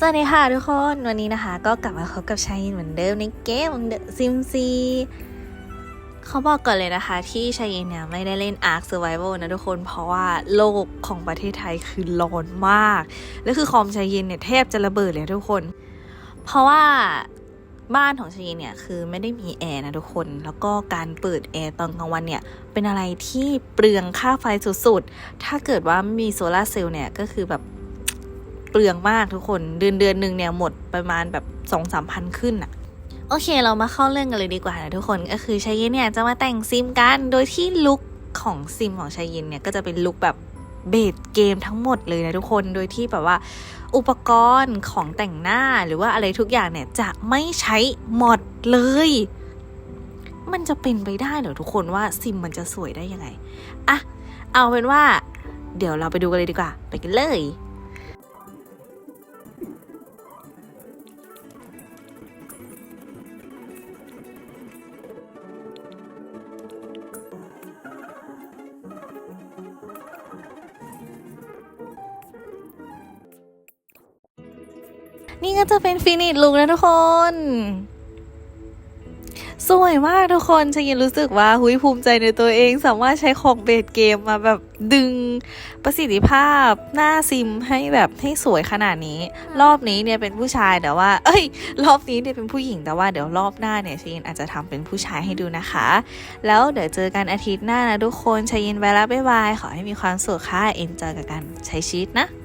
สวัสดีค่ะทุกคนวันนี้นะคะ ก็กลับมาพบกับชายินเหมือนเดิมในเกม The Sim 4เขาบอกก่อนเลยนะคะ ที่ชายินเนี่ยไม่ได้เล่น Ark Survival นะทุกคนเพราะว่าโลกของประเทศไทยคือร้อนมาก และคือคอมชายินเนี่ยแทบจะระเบิดเลยทุกคน เพราะว่าบ้านของชายินเนี่ยคือไม่ได้มีแอร์นะทุกคน แล้วก็การเปิดแอร์ตอนกลางวันเนี่ยเป็นอะไรที่เปลืองค่าไฟสุดๆถ้าเกิดว่ามีโซลาร์เซลล์เนี่ยก็คือแบบ ปลืองมากทุกคนเดือนเดือนหนึ่งเนี่ยหมดประมาณแบบสองสามพันขึ้นอะโอเค เรามาเข้าเรื่องกันเลยดีกว่านะทุกคนก็คือชายินเนี่ยจะมาแต่งซิมกันโดยที่ลุคของซิมของชายินเนี่ยก็จะเป็นลุคแบบเบสเกมทั้งหมดเลยนะทุกคนโดยที่แบบว่าอุปกรณ์ของแต่งหน้าหรือว่าอะไรทุกอย่างเนี่ยจะไม่ใช้หมดเลย มันจะเป็นไปได้เหรอทุกคนว่าซิมมันจะสวยได้ยังไงอะเอาเป็นว่า เดี๋ยวเราไปดูกันเลยดีกว่า ไปกันเลย นี่ก็จะเป็นฟินิชลุกนะทุกคน สวยมากทุกคนฉันยังรู้สึกว่าหุยภูมิใจในตัวเอง สามารถใช้ของเบสเกมมาแบบดึงประสิทธิภาพหน้าซิมให้แบบให้สวยขนาดนี้ รอบนี้เนี่ยเป็นผู้ชายแต่ว่า เอ้ย รอบนี้เนี่ยเป็นผู้หญิงแต่ว่าเดี๋ยวรอบหน้าเนี่ยชยินอาจจะทำเป็นผู้ชายให้ดูนะคะ แล้วเดี๋ยวเจอกันอาทิตย์หน้านะทุกคนชยินไปแล้วบ๊ายบายขอให้มีความสุขค่ะเอนจอยกับการใช้ชีวิตนะ